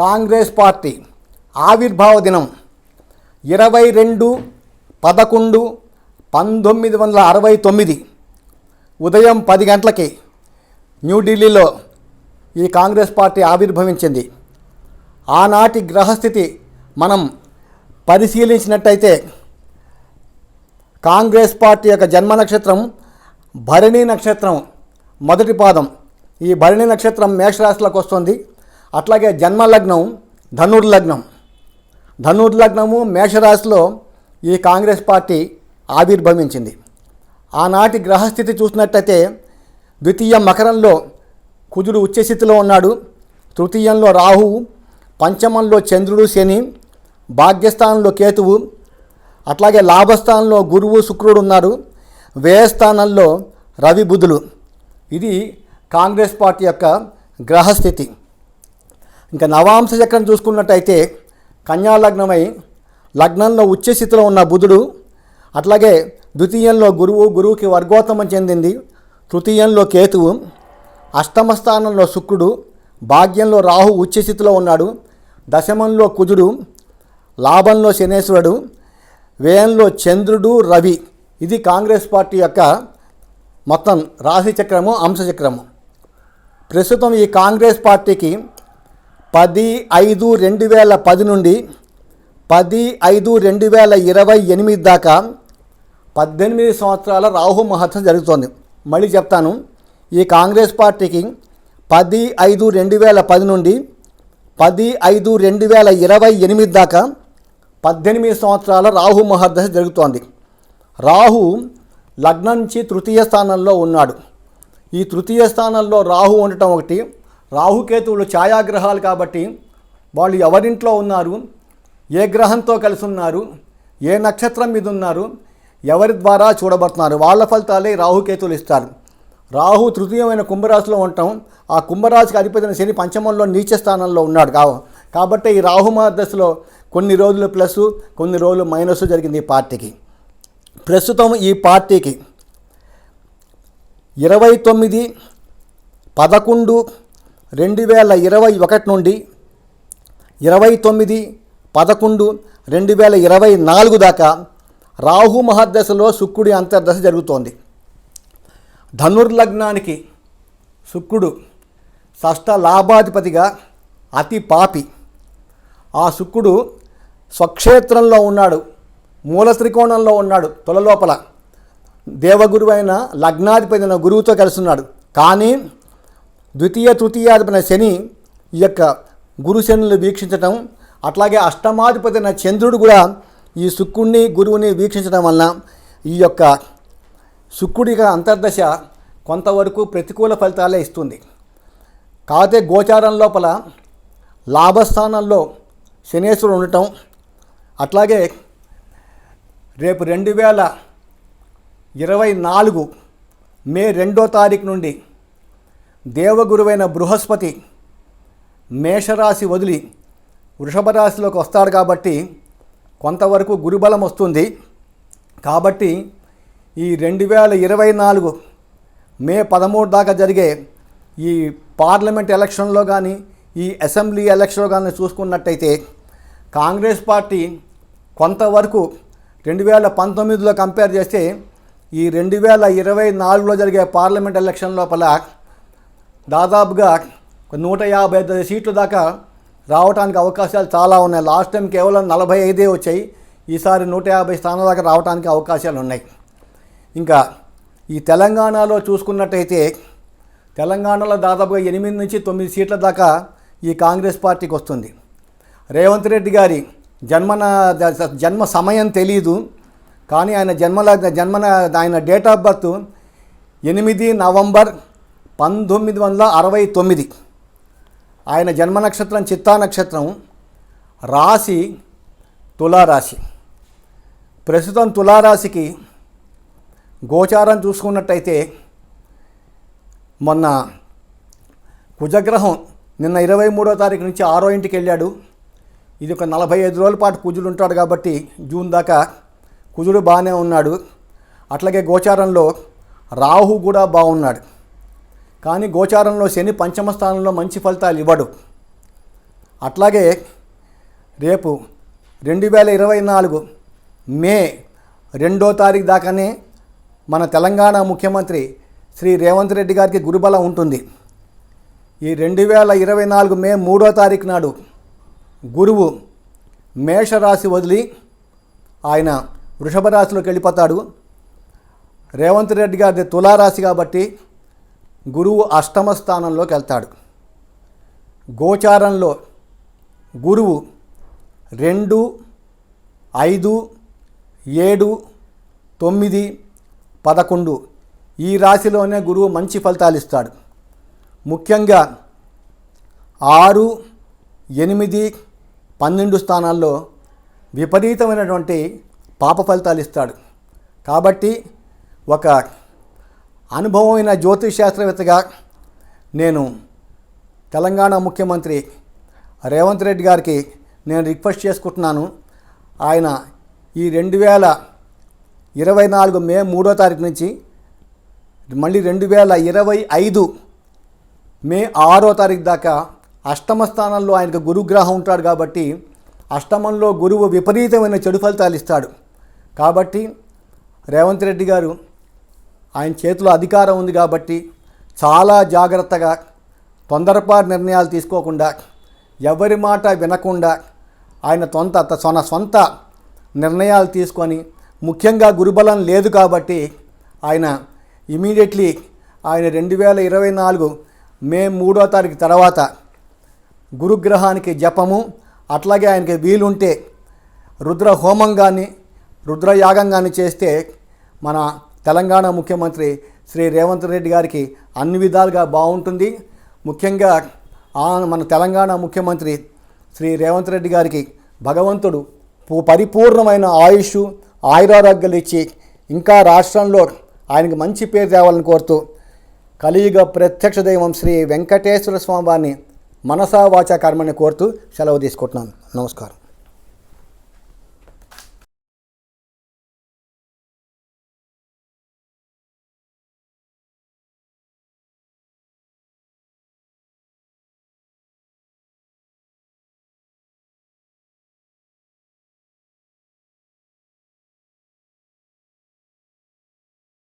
Congress party ఆవిర్భావ దినం ఇరవై రెండు పదకొండు పంతొమ్మిది వందల అరవై తొమ్మిది ఉదయం పది గంటలకి న్యూఢిల్లీలో ఈ కాంగ్రెస్ పార్టీ ఆవిర్భవించింది. ఆనాటి గ్రహస్థితి మనం పరిశీలించినట్టయితే కాంగ్రెస్ పార్టీ యొక్క జన్మ నక్షత్రం భరణి నక్షత్రం మొదటి పాదం. ఈ భరణి నక్షత్రం మేషరాశిలోకి వస్తుంది. అట్లాగే జన్మ లగ్నం ధనుర్లగ్నం. ధనుర్లగ్నము మేషరాశిలో ఈ కాంగ్రెస్ పార్టీ ఆవిర్భవించింది. ఆనాటి గ్రహస్థితి చూసినట్టయితే ద్వితీయ మకరంలో కుజుడు ఉచ్చస్థితిలో ఉన్నాడు. తృతీయంలో రాహువు పంచమంలో చంద్రుడు శని భాగ్యస్థానంలో కేతువు అట్లాగే లాభస్థానంలో గురువు శుక్రుడు ఉన్నారు. వ్యయస్థానంలో రవి బుధులు. ఇది కాంగ్రెస్ పార్టీ యొక్క గ్రహస్థితి. ఇంకా నవాంశ చక్రం చూసుకున్నట్టయితే కన్యా లగ్నమై లగ్నంలో ఉచ్చస్థితిలో ఉన్న బుధుడు అట్లాగే ద్వితీయంలో గురువు గురువుకి వర్గోత్తమం చెందింది. తృతీయంలో కేతువు అష్టమ స్థానంలో శుక్రుడు భాగ్యంలో రాహు ఉచ్చస్థితిలో ఉన్నాడు. దశమంలో కుజుడు లాభంలో శనేశ్వరుడు వ్యయంలో చంద్రుడు రవి. ఇది కాంగ్రెస్ పార్టీ యొక్క మొత్తం రాశి చక్రము అంశచక్రము ప్రస్తుతం ఈ కాంగ్రెస్ పార్టీకి పది ఐదు రెండు వేల పది నుండి పది ఐదు రెండు వేల ఇరవై ఎనిమిది దాకా పద్దెనిమిది సంవత్సరాల రాహు మహత్సం జరుగుతోంది. మళ్ళీ చెప్తాను ఈ కాంగ్రెస్ పార్టీకి పది ఐదు రెండు వేల పది నుండి పది ఐదు రెండు వేల ఇరవై ఎనిమిది దాకా పద్దెనిమిది సంవత్సరాల రాహు మహర్దశ జరుగుతోంది. రాహు లగ్నం నుంచి తృతీయ స్థానంలో ఉన్నాడు. ఈ తృతీయ స్థానంలో రాహు ఉండటం ఒకటి రాహుకేతువులు ఛాయాగ్రహాలు కాబట్టి వాళ్ళు ఎవరింట్లో ఉన్నారు? ఏ గ్రహంతో కలిసి ఉన్నారు? ఏ నక్షత్రం మీద ఉన్నారు? ఎవరి ద్వారా చూడబడుతున్నారు? వాళ్ళ ఫలితాలే రాహుకేతువులు ఇస్తారు. రాహు తృతీయమైన కుంభరాశిలో ఉండటం ఆ కుంభరాశికి అధిపతిన శని పంచమంలో నీచ స్థానంలో ఉన్నాడు కావు కాబట్టి ఈ రాహు దశలో కొన్ని రోజులు ప్లస్ కొన్ని రోజులు మైనస్ జరిగింది ఈ పార్టీకి. ప్రస్తుతం ఈ పార్టీకి ఇరవై తొమ్మిది పదకొండు రెండు వేల ఇరవై ఒకటి నుండి ఇరవై తొమ్మిది పదకొండు రెండు వేల ఇరవై నాలుగు దాకా రాహు మహాదశలో శుక్రుడి అంతర్దశ జరుగుతోంది. ధనుర్లగ్నానికి శుక్రుడు షష్ట లాభాధిపతిగా అతి పాపి. ఆ శుక్రుడు స్వక్షేత్రంలో ఉన్నాడు మూల త్రికోణంలో ఉన్నాడు తొలలోపల దేవగురువైన లగ్నాధిపతి అయిన గురువుతో కలిసి ఉన్నాడు. కానీ ద్వితీయ తృతీయాధిపతి శని ఈ యొక్క గురు శనులు వీక్షించటం అట్లాగే అష్టమాధిపతి అయిన చంద్రుడు కూడా ఈ శుక్రుడిని గురువుని వీక్షించడం వలన ఈ యొక్క శుక్రుడి అంతర్దశ కొంతవరకు ప్రతికూల ఫలితాలే ఇస్తుంది. కాకపోతే గోచారం లోపల లాభస్థానంలో శనేశ్వరుడు ఉండటం అట్లాగే రేపు రెండు వేల ఇరవై నాలుగు మే రెండో తారీఖు నుండి దేవగురువైన బృహస్పతి మేషరాశి వదిలి వృషభ రాశిలోకి వస్తాడు కాబట్టి కొంతవరకు గురుబలం వస్తుంది. కాబట్టి ఈ రెండు వేల ఇరవై నాలుగు మే పదమూడు దాకా జరిగే ఈ పార్లమెంట్ ఎలక్షన్లో కానీ ఈ అసెంబ్లీ ఎలక్షన్లో కానీ చూసుకున్నట్టయితే కాంగ్రెస్ పార్టీ కొంతవరకు రెండు వేల పంతొమ్మిదిలో కంపేర్ చేస్తే ఈ రెండు వేల ఇరవై నాలుగులో జరిగే పార్లమెంట్ ఎలక్షన్ లోపల దాదాపుగా నూట యాభై ఐదు సీట్లు దాకా రావడానికి అవకాశాలు చాలా ఉన్నాయి. లాస్ట్ టైం కేవలం నలభై ఐదే వచ్చాయి. ఈసారి నూట యాభై స్థానాల దాకా రావడానికి అవకాశాలు ఉన్నాయి. ఇంకా ఈ తెలంగాణలో చూసుకున్నట్టయితే తెలంగాణలో దాదాపుగా ఎనిమిది నుంచి తొమ్మిది సీట్ల దాకా ఈ కాంగ్రెస్ పార్టీకి వస్తుంది. రేవంత్ రెడ్డి గారి జన్మన జన్మ సమయం తెలియదు కానీ ఆయన జన్మల జన్మన ఆయన డేట్ ఆఫ్ బర్త్ ఎనిమిది నవంబర్ పంతొమ్మిది వందల అరవై తొమ్మిది. ఆయన జన్మ నక్షత్రం చిత్తా నక్షత్రం రాశి తులారాశి. ప్రస్తుతం తులారాశికి గోచారం చూసుకున్నట్టయితే మొన్న కుజగ్రహం నిన్న ఇరవై మూడో తారీఖు నుంచి ఆరో ఇంటికి వెళ్ళాడు. ఇది ఒక నలభై ఐదు రోజుల పాటు కుజుడు ఉంటాడు కాబట్టి జూన్ దాకా కుజుడు బాగానే ఉన్నాడు. అట్లాగే గోచారంలో రాహు కూడా బాగున్నాడు. కానీ గోచారంలో శని పంచమ స్థానంలో మంచి ఫలితాలు ఇవ్వడు. అట్లాగే రేపు రెండు వేల ఇరవై నాలుగు మే రెండో తారీఖు దాకానే మన తెలంగాణ ముఖ్యమంత్రి శ్రీ రేవంత్ రెడ్డి గారికి గురుబలం ఉంటుంది. ఈ రెండు వేల ఇరవై నాలుగు మే మూడో తారీఖు నాడు గురువు మేషరాశి వదిలి ఆయన వృషభ రాశిలోకి వెళ్ళిపోతాడు. రేవంత్ రెడ్డి గారిది తులారాశి కాబట్టి గురువు అష్టమ స్థానంలోకి వెళ్తాడు. గోచారంలో గురువు రెండు ఐదు ఏడు తొమ్మిది పదకొండు ఈ రాశిలోనే గురువు మంచి ఫలితాలు ఇస్తాడు. ముఖ్యంగా ఆరు ఎనిమిది పన్నెండు స్థానాల్లో విపరీతమైనటువంటి పాప ఫలితాలు ఇస్తాడు. కాబట్టి ఒక అనుభవమైన జ్యోతిష్ శాస్త్రవేత్తగా నేను తెలంగాణ ముఖ్యమంత్రి రేవంత్ రెడ్డి గారికి నేను రిక్వెస్ట్ చేసుకుంటున్నాను. ఆయన ఈ రెండు వేల ఇరవై నాలుగు మే మూడో తారీఖు నుంచి మళ్ళీ రెండు వేల ఇరవై ఐదు మే ఆరో తారీఖు దాకా అష్టమ స్థానంలో ఆయనకు గురుగ్రహం ఉంటాడు కాబట్టి అష్టమంలో గురువు విపరీతమైన చెడు ఫలితాలు ఇస్తాడు. కాబట్టి రేవంత్ రెడ్డి గారు ఆయన చేతిలో అధికారం ఉంది కాబట్టి చాలా జాగ్రత్తగా తొందరపాటు నిర్ణయాలు తీసుకోకుండా ఎవరి మాట వినకుండా ఆయన సొంత తన సొంత నిర్ణయాలు తీసుకొని ముఖ్యంగా గురుబలం లేదు కాబట్టి ఆయన ఇమీడియట్లీ ఆయన రెండు వేల ఇరవై నాలుగు మే మూడో తారీఖు తర్వాత గురుగ్రహానికి జపము అట్లాగే ఆయనకి వీలుంటే రుద్ర హోమం కానీ రుద్రయాగం కానీ చేస్తే మన తెలంగాణ ముఖ్యమంత్రి శ్రీ రేవంత్ రెడ్డి గారికి అన్ని విధాలుగా బాగుంటుంది. ముఖ్యంగా మన తెలంగాణ ముఖ్యమంత్రి శ్రీ రేవంత్ రెడ్డి గారికి భగవంతుడు పరిపూర్ణమైన ఆయుష్ ఆయురారోగ్యాలు ఇచ్చి ఇంకా రాష్ట్రంలో ఆయనకి మంచి పేరు తేవాలని కోరుతూ కలియుగ ప్రత్యక్ష దైవం శ్రీ వెంకటేశ్వర స్వామి వారిని మనసా వాచా కర్మని కోరుతూ సెలవు తీసుకుంటున్నాను. నమస్కారం.